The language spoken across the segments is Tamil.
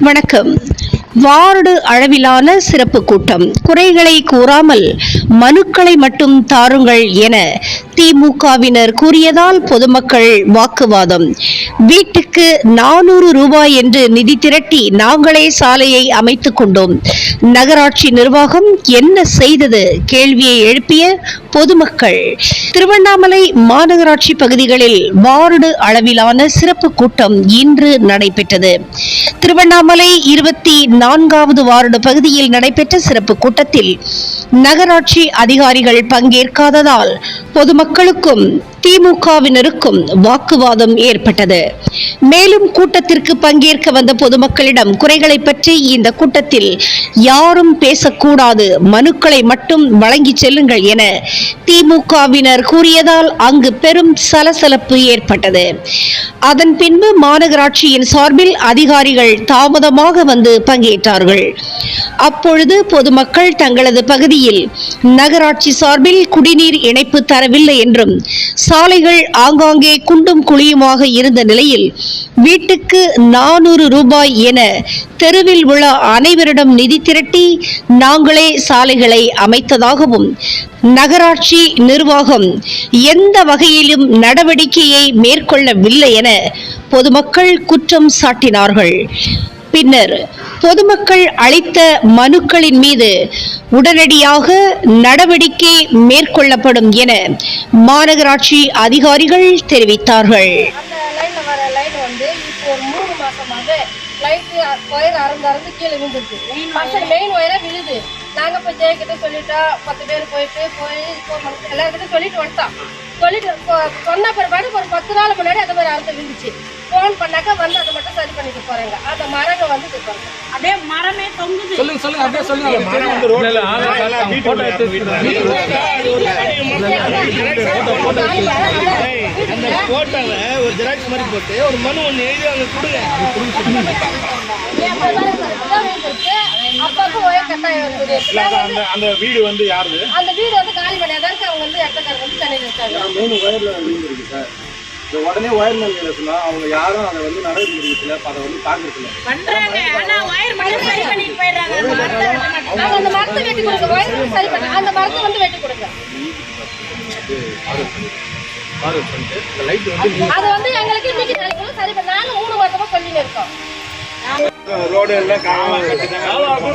வணக்கம். வார்டு அளவிலான சிறப்பு கூட்டம்? குறைகளை கூறாமல் மனுக்களை மட்டும் தாருங்கள் என திமுகவினர் கூறியதால் பொதுமக்கள் வாக்குவாதம். வீட்டுக்கு நானூறு ரூபாய் என்று நிதி திரட்டி நாங்களே சாலையை அமைத்துக் கொண்டோம். நகராட்சி நிர்வாகம் என்ன செய்தது? கேள்வியை எழுப்பிய பொதுமக்கள். திருவண்ணாமலை மாநகராட்சி பகுதிகளில் வார்டு அளவிலான சிறப்பு கூட்டம் இன்று நடைபெற்றது. திருவண்ணாமலை இருபத்தி நான்காவது வார்டு பகுதியில் நடைபெற்ற சிறப்பு கூட்டத்தில் நகராட்சி அதிகாரிகள் பங்கேற்காததால் பொதுமக்களுக்கும் திமுகவினருக்கும் வாக்குவாதம் ஏற்பட்டது. மேலும் கூட்டத்திற்கு பங்கேற்க வந்த பொதுமக்களிடம் குறைகளை பற்றி இந்த கூட்டத்தில் யாரும் பேசக்கூடாது. மனுக்களை மட்டும் வழங்கி செல்லுங்கள் என திமுகவினர் கூறியதால் அங்கு பெரும் சலசலப்பு ஏற்பட்டது. அதன் பின்பு மாநகராட்சியின் சார்பில் அதிகாரிகள் தாமதமாக வந்து பங்கேற்றார்கள். அப்பொழுது பொதுமக்கள் தங்களது பகுதியில் நகராட்சி சார்பில் குடிநீர் இணைப்பு தரவில்லை என்றும் சாலைகள் ஆங்காங்கே குண்டும் குழியுமாக இருந்த நிலையில் வீட்டுக்கு நானூறு ரூபாய் என தெருவில் உள்ள அனைவரிடம் நிதி திரட்டி நாங்களே சாலைகளை அமைத்ததாகவும் நகராட்சி நிர்வாகம் எந்த வகையிலும் நடவடிக்கையை மேற்கொள்ளவில்லை என பொதுமக்கள் குற்றம் சாட்டினார்கள். பின்னர் பொதுமக்கள் அளித்த மனுக்களின் மீது உடனடியாக நடவடிக்கை மேற்கொள்ளப்படும் என மாநகராட்சி அதிகாரிகள் தெரிவித்தார்கள். அந்த லைன்ல வர லைன் வந்து இப்போ ஒரு மூணு மாசமாக லைட் ஒயர் அறந்து அறந்து கீழே விழுந்துருக்கு. பசங்க மெயின் ஒயரா விழுது. நாங்க போய் ஜெயக்கிட்ட சொல்லிட்டா பத்து பேர் போயிட்டு போய் எல்லாருக்கிட்ட சொல்லிட்டு வந்துட்டோம் சொல்லிட்டு சொன்ன பிற்பாடு ஒரு பத்து நாள் முன்னாடி அந்த மாதிரி அறுத்து விழுந்துச்சு ஃபோன் பண்ணாக்க வந்து அதை மட்டும் சரி பண்ணிட்டு போறாங்க. அந்த மரங்க வந்து இது பண்ணுறாங்க அப்படியே மரமே தொங்குது. சொல்லுங்க சொல்லுங்க அப்படியே சொல்லுங்க. மரம் வந்து ரோட்ல போட்டோ அந்த போட்டோவை ஒரு ஜெராக்ஸ் மாதிரி போட்டு ஒரு மனு ஒன்று எழுதி அங்கே கொடுங்க. கட்டாயம் இருக்குது அந்த அந்த வீடு வந்து யாருது? அந்த வீடு வந்து அவங்க வந்து இடத்துக்காரங்க வந்து சென்னையில் இருக்காங்க? மூணு ஒயர்ல விழுந்துருக்கு சார் இந்த உடனே ஒயர் அவங்க யாரும் அதை வந்து நடைமுறையில் அதை வந்து பார்க்கறதில்ல பண்றாங்க. ஆனா ஒயர் மட்டும் சரி பண்ணிட்டு போயிடுறாங்க. அந்த மரத்தை வெட்ட மாட்டாங்க. நாங்க அந்த மரத்தை வெட்டி கொடுங்க. ஒயர் சரி பண்ணி. அந்த மரத்தை வந்து வெட்டி கொடுங்க. அது வந்து எங்களுக்கு இன்னைக்கு நாளைக்கு சரி பண்ணி. நாங்க மூணு மாசமா சொல்லின்னு இருக்கோம். ரோடு எல்லாம் காவல்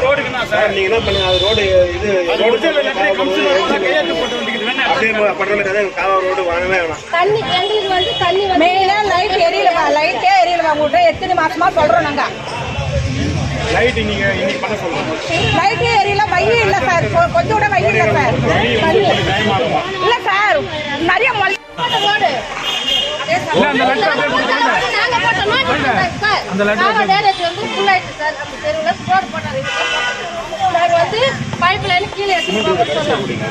ரோடுக்கு தான் சார். நீங்க என்ன பண்ணுங்க அது ரோடு இது அப்படியே பண்ற மாதிரி வாங்கவே வேணாம். தண்ணி வந்து தண்ணி வந்து மெயினா லைட் எரியலமா லைட்டே எரியலமா உங்கள்கிட்ட எத்தனை மாசமா சொல்றோம் நாங்க. லைட் நீங்க இன்னைக்கு பண்ண சொல்லுங்க. லைட்டே எரியல மையம் இல்ல சார். கொஞ்சம் கூட மையம் இல்ல சார். இல்ல. சார். நிறைய மொழி ரோடு காவல் டேரேஜ் வந்து ஃபுல் ஆயிடுச்சு சார் அந்த தெருவுல ரோடு போட்டாரு நாங்க வந்து பைப் லைன் கீழே எடுத்து போக சொன்னோம் இருங்க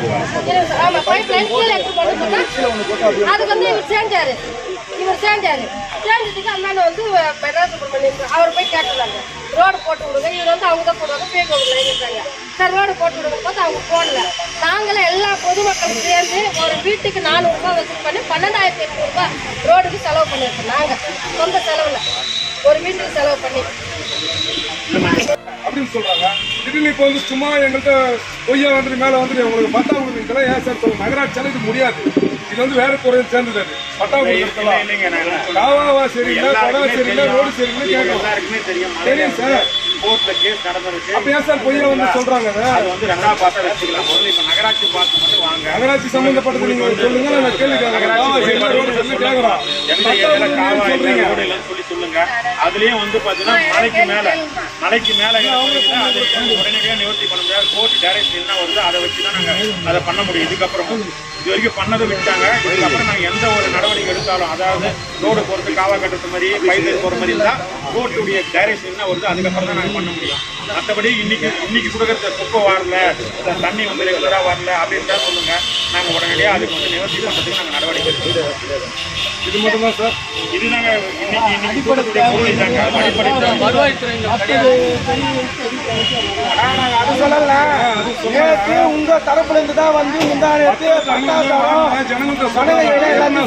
சார். ஆமா பைப் லைன் கீழே எடுத்து போக சொன்னா அதுக்கு வந்து இவர் செஞ்சாரு இவர் செஞ்சாரு செஞ்சதுக்கு அண்ணன் வந்து பெட்ரோல் சுப்பிரமணியம் அவர் போய் கேட்டுருந்தாங்க ரோடு போட்டு விடுங்க. இவர் வந்து அவங்க தான் போடுவாங்க. பேக் ஒரு லைன் இருக்காங்க சார் ரோடு போட்டு விடுங்க போது அவங்க போடல. நாங்களே எல்லா பொதுமக்கள் சேர்ந்து ஒரு வீட்டுக்கு நானூறு ரூபாய் வசூல் பண்ணி பன்னெண்டாயிரத்தி எட்நூறு ரூபாய் ரோடுக்கு செலவு பண்ணியிருக்கோம். நாங்க. சொந்த செலவுல. ஒரு வீட்டுக்கு செலவு பண்ணி. அப்படின்னு சொல்றாங்க. திடீர்னு இப்போ வந்து சும்மா எங்கள்கிட்ட பொய்யா வந்துட்டு மேல வந்துட்டு உங்களுக்கு பட்டா கொடுக்குறீங்களா ஏன் சார் சொல்லுங்க நகராட்சியால இது முடியாது. இது வந்து வேற துறையில் சேர்ந்தது அது. பட்டா சொல்றேன். காவாவா சரியில்லை படா எல்லாருக்குமே சரியில்லை தெரியும். ரோடு சரியில்லை கேட்கலாம் தெரியும். சார் கோர்ட்ல கேஸ் நடந்துருக்கு. அப்ப ஏன் சார் பொய்யா வந்து சொல்றாங்க அதை? அது வந்து ரெண்டாவது பார்த்தா வச்சுக்கலாம். முதல்ல இப்ப நகராட்சி பார்த்து மட்டும் வாங்க. நகராட்சி சம்பந்தப்பட்டது நீங்க சொல்லுங்க நான் கேள்வி கேட்கறேன். சரியில்லை ரோடு கேட்கறோம். காவா இல்லை இல்லைன்னு சொல்லி சொல்லுங்க. அதுலயும் வந்து பாத்தீங்கன்னா மலைக்கு மேல மலைக்கு மேல உடனடியாக நிவர்த்தி பண்ண முடியாது. கோர்ட் டைரக்ஷன் என்ன வருது அதை வச்சு தான் நாங்க அதை பண்ண முடியும். இதுக்கப்புறம் இது வரைக்கும் பண்ணதை விட்டாங்க இதுக்கப்புறம் நாங்க எந்த ஒரு நடவடிக்கை எடுத்தாலும் அதாவது ரோடு போறது காவா கட்டுறது மாதிரி பைசல் போற மாதிரி இருந்தா கோர்ட்டுடைய டைரக்ஷன் என்ன வருது அதுக்கப்புறம் தான் நாங்க பண்ண முடியும். மற்றபடி இன்னைக்கு இன்னைக்கு கொடுக்கறது குப்பை வரல தண்ணி வந்து ரெகுலரா வரல அப்படின்னு தான் சொல்லுங்க. நாங்க உடனடியாக அதுக்கு வந்து நிவர்த்தி பண்றதுக்கு நாங்க நடவடிக்கை எடுக்கிறோம் இது மட்டும் தான் சார் இதுதாங்க இன்னைக்கு இன்னைக்கு கூடக்கூடிய பொருள் இதாங்க. அடிப்படை அது சொல்லல நேற்று உங்க தரப்புல இருந்து தான் வந்து சொன்னாங்க? இந்த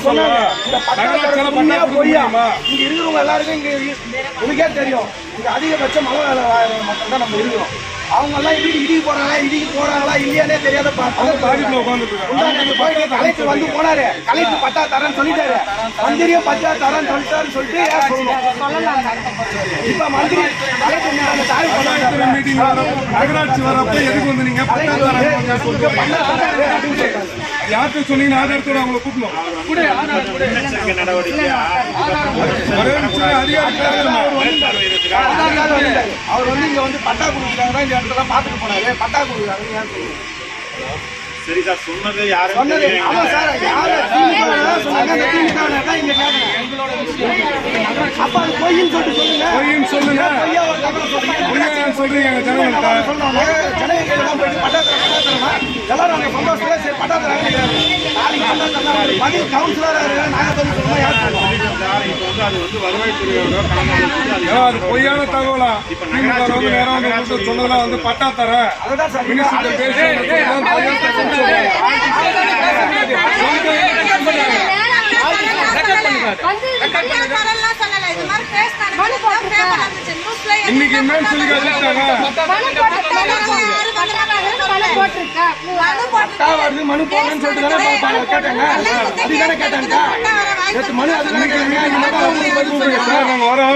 நகராட்சியால பட்டாதாரம் உண்மையா பட்டா பொய்யா? இங்க இருக்கிறவங்க எல்லாருக்கும் இங்க உனக்கே தெரியும். இங்க அதிகபட்சம் மலை வேலை மக்கள் தான் நம்ம இருக்கிறோம். அவங்க எல்லாம் இடி இடி போறாங்களா இடிக்கு போறாங்களா இல்லையானே தெரியாத கலெக்டர் வந்து போனாரு. கலெக்டர் பட்டா தரேன்னு சொல்லிட்டாரு. மந்திரியும் பட்டா தரேன்னு சொல்லிட்டாருன்னு சொல்லிட்டு இப்ப மந்திரி நகராட்சி வரப்போ எதுக்கு வந்து நீங்க பட்டா தரேன் யார்கிட்ட சொன்னீங்க ஆதாரத்தோட அவங்கள கூட்டணும் நடவடிக்கை? அவர் வந்து இங்க வந்து பட்டா கொடுக்குறாங்க இந்த இடத்துல பாத்துட்டு போனாரு பட்டா கொடுக்குறாங்க சரி சார் சொன்னது யாரும் சொன்னது ஆமா சார் யாரு திமுகவினரா சொன்னாங்க அந்த திமுகவினர் தான் இங்க கேட்கணும் அப்ப அது பொய்ன்னு சொல்லிட்டு சொல்லுங்க. பொய்ன்னு சொல்லுங்க பொய்யா சொல்றீங்க ஜனங்கள்ட்ட சொன்னோன்னே ஜனங்க கையில தான் போயிட்டு பட்டா தரேன், பட்டா தரேன்னா, எல்லாரும் அங்க சந்தோஷத்துல சரி பட்டா தராங்க நாளைக்கு பட்டா தரலாம் பதில் கவுன்சிலரா இருக்க நாங்க சொல்லி சொன்னா யார் சொல்லுவோம் சார் இப்போ வந்து அது பொய்யான தகவலா வந்து நேரம் வந்து சொன்னதெல்லாம் வந்து பட்டா தரேன் அதுதான் சார் மினிஸ்டர் பேசி இன்னைக்கு என்னன்னு சொல்லி காட்டிட்டாங்க பட்டா வருது மனு போடுறேன்னு சொல்லிட்டு தானே கேட்டாங்க. அதுதானே கேட்டாங்க. நேத்து மனு அதுதானே கேட்டாங்க இந்த மாதிரி பதில் சொல்லுங்க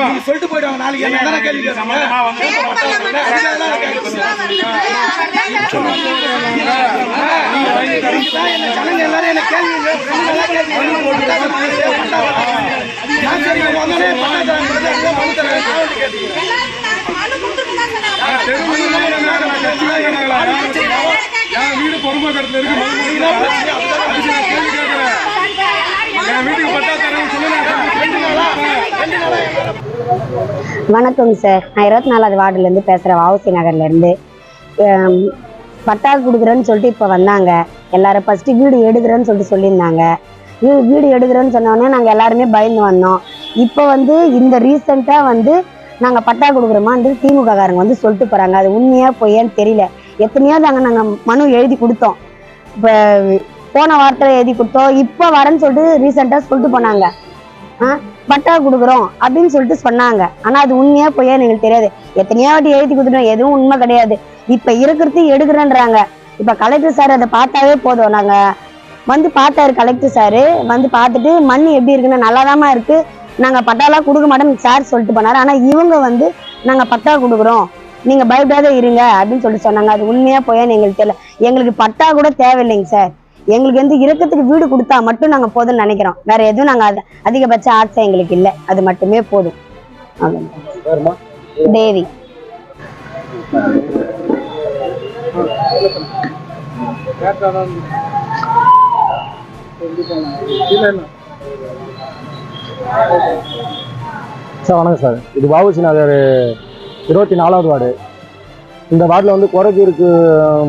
நாங்க சொல்லிட்டு போயிடுவாங்க நாளைக்கு. என்ன தானே கேள்வி ஜனங்க எல்லாரும் என்ன கேள்வி மனு மனு வீடு பொறுமாக்கடத்துல இருக்கு. என் வீட்டுக்கு பட்டா தரேன்னு வணக்கங்க சார். நான் இருபத்தி நாலாவது வார்டுலேருந்து பேசுகிறேன் வாவுசி நகர்லேருந்து. பட்டா கொடுக்குறேன்னு சொல்லிட்டு இப்போ வந்தாங்க. எல்லாரும் ஃபஸ்ட்டு வீடு எடுக்கிறேன்னு சொல்லிட்டு சொல்லியிருந்தாங்க. வீடு எடுக்கிறேன்னு சொன்னோடனே நாங்கள் எல்லாருமே பயந்து வந்தோம். இப்போ வந்து இந்த ரீசெண்டாக வந்து நாங்கள் பட்டா கொடுக்குறோமான்னு திமுக காரங்க வந்து சொல்லிட்டு போகிறாங்க அது உண்மையாக பொய்யான்னு தெரியல. எத்தனையாவது அங்கே நாங்கள் மனு எழுதி கொடுத்தோம். இப்போ போன வாரத்தில் எழுதி கொடுத்தோம். இப்போ வரேன்னு சொல்லிட்டு ரீசெண்டாக சொல்லிட்டு போனாங்க. ஆ பட்டா கொடுக்குறோம் அப்படின்னு சொல்லிட்டு சொன்னாங்க. ஆனால் அது உண்மையாக பொய்யா எங்களுக்கு தெரியாது. எத்தனையோ வாட்டி எழுதி கொடுத்துட்டோம். எதுவும் உண்மை கிடையாது. இப்போ இருக்கிறது எடுக்கிறேன்றாங்க. இப்போ கலெக்டர் சார் அதை பார்த்தாவே போதும். நாங்கள் வந்து பார்த்தாரு கலெக்டர் சார் வந்து பார்த்துட்டு மண் எப்படி இருக்குன்னு நல்லாதாம்மா இருக்குது நாங்கள் பட்டாலாம் கொடுக்க மாட்டோம்னு சார் சொல்லிட்டு போனார். ஆனால் இவங்க வந்து நாங்கள் பட்டா கொடுக்குறோம். நீங்கள் பயப்படாத இருங்க அப்படின்னு சொல்லிட்டு சொன்னாங்க. அது உண்மையா போயான்னு எங்களுக்கு தெரியல. எங்களுக்கு பட்டா கூட தேவையில்லைங்க சார். எங்களுக்கு வந்து இறக்கத்துக்கு வீடு கொடுத்தா மட்டும் நாங்கள் போதும்னு நினைக்கிறோம். வேற எதுவும் நாங்கள் அதிகபட்ச ஆசை எங்களுக்கு இல்லை. அது மட்டுமே போதும். தேவி. சார் வணக்கம் சார். இது வாவுசி நகர் இருபத்தி நாலாவது வார்டு. இந்த வார்டில் வந்து குறைதீர்க்கு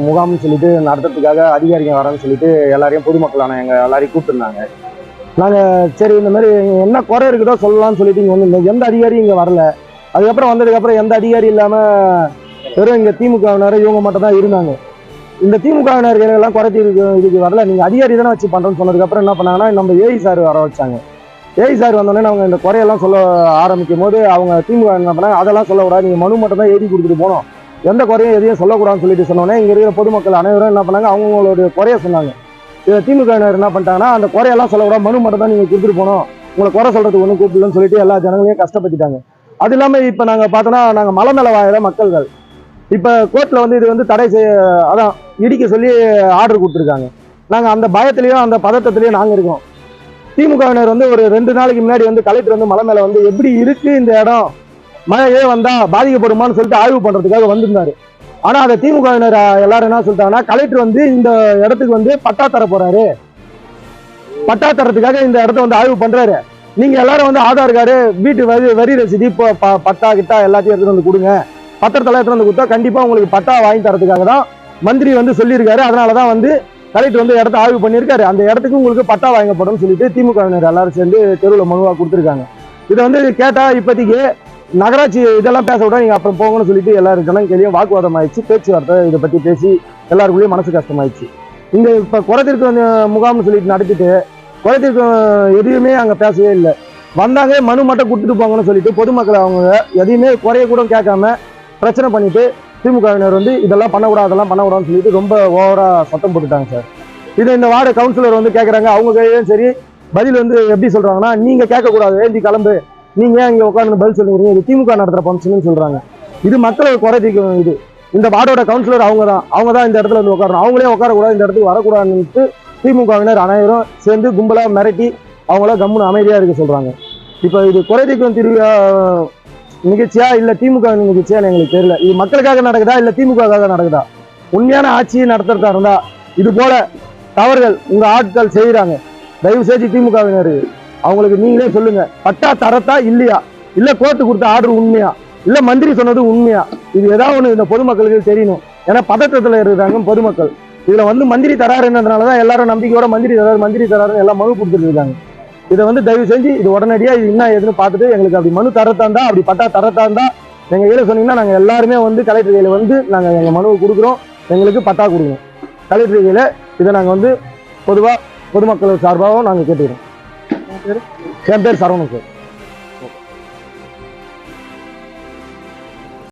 முகாம்னு சொல்லிட்டு நடத்துறதுக்காக அதிகாரிங்க வரேன்னு சொல்லிட்டு எல்லாரையும் பொதுமக்களான எங்கள் எல்லாரையும் கூப்பிட்டுருந்தாங்க. நாங்கள் சரி இந்த மாதிரி என்ன குறை இருக்குதோ சொல்லலாம்னு சொல்லிட்டு இங்கே வந்து எந்த அதிகாரியும் இங்கே வரல. அதுக்கப்புறம் வந்ததுக்கப்புறம் எந்த அதிகாரி இல்லாமல் வெறும் இங்கே திமுகவினர் இவங்க மட்டும் தான் இருந்தாங்க. இந்த திமுகவினர்கள் எல்லாம் குறை இதுக்கு வரல. நீங்கள் அதிகாரி தானே வச்சு பண்ணுறோன்னு சொன்னதுக்கப்புறம் என்ன பண்ணாங்கன்னா நம்ம ஏஐ சார் வர வச்சாங்க. ஏஐ சார் வந்தோடனே அவங்க இந்த குறையெல்லாம் சொல்ல ஆரம்பிக்கும் போது அவங்க திமுக என்ன பண்ணாங்க அதெல்லாம் சொல்லக்கூடாது. நீங்கள் மனு மட்டும் தான் எழுதி கொடுத்துட்டு போனோம் எந்த குறையும் எதையும் சொல்லக்கூடாதுன்னு சொல்லிட்டு சொன்னோன்னே இங்கே இருக்கிற பொதுமக்கள் அனைவரும் என்ன பண்ணாங்க? அவங்களுடைய குறைய சொன்னாங்க. இதை திமுகவினர் என்ன பண்ணிட்டாங்கன்னா அந்த குறையெல்லாம் சொல்லக்கூடாது மனு மட்டும் தான் நீங்கள் கொடுத்துட்டு போனோம் உங்களை குறை சொல்கிறதுக்கு ஒன்றும் கூப்பிடலன்னு சொல்லிட்டு எல்லா ஜனங்களையும் கஷ்டப்பட்டுட்டாங்க. அது இல்லாமல் இப்போ நாங்கள் பார்த்தோன்னா நாங்கள் மலை மேலே வாழற மக்கள்கள். இப்போ கோர்ட்டில் வந்து இது வந்து தடை செய்ய அதான் இடிக்க சொல்லி ஆர்டர் கொடுத்துருக்காங்க. நாங்கள் அந்த பயத்துலேயும் அந்த பதட்டத்திலையும் நாங்கள் இருக்கோம். திமுகவினர் வந்து ஒரு ரெண்டு நாளைக்கு முன்னாடி வந்து கலெக்டர் வந்து மலை மேலே வந்து எப்படி இருக்கு இந்த இடம்? மழையே வந்தா பாதிக்கப்படுமான்னு சொல்லிட்டு ஆய்வு பண்றதுக்காக வந்திருந்தாரு. ஆனா அதை திமுகவினர் எல்லாரும் என்ன சொல்லிட்டாங்கன்னா கலெக்டர் வந்து இந்த இடத்துக்கு வந்து பட்டா தர போறாரு. பட்டா தரத்துக்காக இந்த இடத்த வந்து ஆய்வு பண்றாரு. நீங்க எல்லாரும் வந்து ஆதார் கார்டு வீட்டு வரி வரி ரசீது இப்போ ப- பட்டா கிட்டா எல்லாத்தையும் எடுத்துட்டு வந்து கொடுங்க. பத்திரத்தெல்லாம் எடுத்துட்டு வந்து கொடுத்தா கண்டிப்பா உங்களுக்கு பட்டா வாங்கி தரதுக்காக தான் மந்திரி வந்து சொல்லியிருக்காரு. அதனாலதான் வந்து கலெக்டர் வந்து இடத்த ஆய்வு பண்ணியிருக்காரு. அந்த இடத்துக்கு உங்களுக்கு பட்டா வழங்கப்படும் சொல்லிட்டு திமுகவினர் எல்லாரும் சேர்ந்து தெருவில் மனுவாக கொடுத்துருக்காங்க. இதை வந்து கேட்டால் இப்போதைக்கு நகராட்சி இதெல்லாம் பேச விட நீங்கள் அப்புறம் போங்கன்னு சொல்லிட்டு எல்லாரும் ஜனங்களையும் வாக்குவாதம் ஆயிடுச்சு. பேச்சுவார்த்தை இதை பற்றி பேசி எல்லாருக்குள்ளேயும் மனசு கஷ்டமாயிடுச்சு. இங்கே இப்போ குறைத்திற்கு வந்து முகாம்னு சொல்லிட்டு நடத்திட்டு குறைத்திற்கு எதுவுமே அங்கே பேசவே இல்லை. வந்தாங்க மனு மட்டும் கொடுத்துட்டு போங்கன்னு சொல்லிட்டு பொதுமக்களை அவங்க எதையுமே குறைய கூட கேட்காம பிரச்சனை பண்ணிட்டு திமுகவினர் வந்து இதெல்லாம் பண்ணக்கூடாது அதெல்லாம் பண்ணக்கூடாதுன்னு சொல்லிட்டு ரொம்ப ஓவரா சத்தம் போட்டுட்டாங்க சார். இது இந்த வார்டு கவுன்சிலர் வந்து கேட்குறாங்க அவங்க கையிலும் சரி. பதில் வந்து எப்படி சொல்றாங்கன்னா நீங்க கேட்கக்கூடாது ஏந்தி கிளம்பு. நீங்க ஏன் இங்க உட்காந்து பதில் சொல்லுறீங்க இது திமுக நடத்துற ஃபங்க்ஷன் சொல்றாங்க. இது மக்களை குறை தீர்க்கணும் இது. இந்த வார்டோட கவுன்சிலர் அவங்க தான் அவங்க தான் இந்த இடத்துல வந்து உட்காரணும். அவங்களே உட்காரக்கூடாது இந்த இடத்துக்கு வரக்கூடாதுன்னுட்டு திமுகவினர் அனைவரும் சேர்ந்து கும்பலாக மிரட்டி அவங்கள கம்முன்னு அமைதியாக இருக்க சொல்கிறாங்க இப்போ இது குறை தீர்க்கும் திருவிழா நிகழ்ச்சியா இல்ல திமுக நிகழ்ச்சியா எங்களுக்கு தெரியல. இது மக்களுக்காக நடக்குதா இல்ல திமுகவுக்காக நடக்குதா? உண்மையான ஆட்சியை நடத்துறதா இருந்தா இது போல தவறுகள் உங்க ஆட்கள் செய்யறாங்க தயவு செஞ்சு திமுகவினர் அவங்களுக்கு நீங்களே சொல்லுங்க. பட்டா தரத்தா இல்லையா? இல்ல கோர்ட்டு கொடுத்த ஆர்டர் உண்மையா? இல்ல மந்திரி சொன்னது உண்மையா? இது ஏதாவது ஒண்ணு இந்த பொதுமக்களுக்கு தெரியணும். ஏன்னா பதற்றத்துல இருக்கிறாங்க பொதுமக்கள். இதுல வந்து மந்திரி தராருன்றதுனாலதான் எல்லாரும் நம்பிக்கையோட மந்திரி தராரு மந்திரி தராருன்னு எல்லாம் மனு கொடுத்துட்டு இருக்காங்க. இதை வந்து தயவு செஞ்சு இது உடனடியாக இது என்ன ஏதுன்னு பார்த்துட்டு எங்களுக்கு அப்படி மனு தரத்தாந்தா அப்படி பட்டா தரத்தாந்தா எங்கள் கையில் சொன்னீங்கன்னா நாங்கள் எல்லாருமே வந்து கலெக்டர் கையில் வந்து நாங்கள் எங்கள் மனுவை கொடுக்குறோம். எங்களுக்கு பட்டா கொடுக்கணும். கலெக்டர் கையில் இதை நாங்கள் வந்து பொதுவாக பொதுமக்கள் சார்பாகவும் நாங்கள் கேட்டுக்கிறோம். என் பேர் சரவணன் சார்.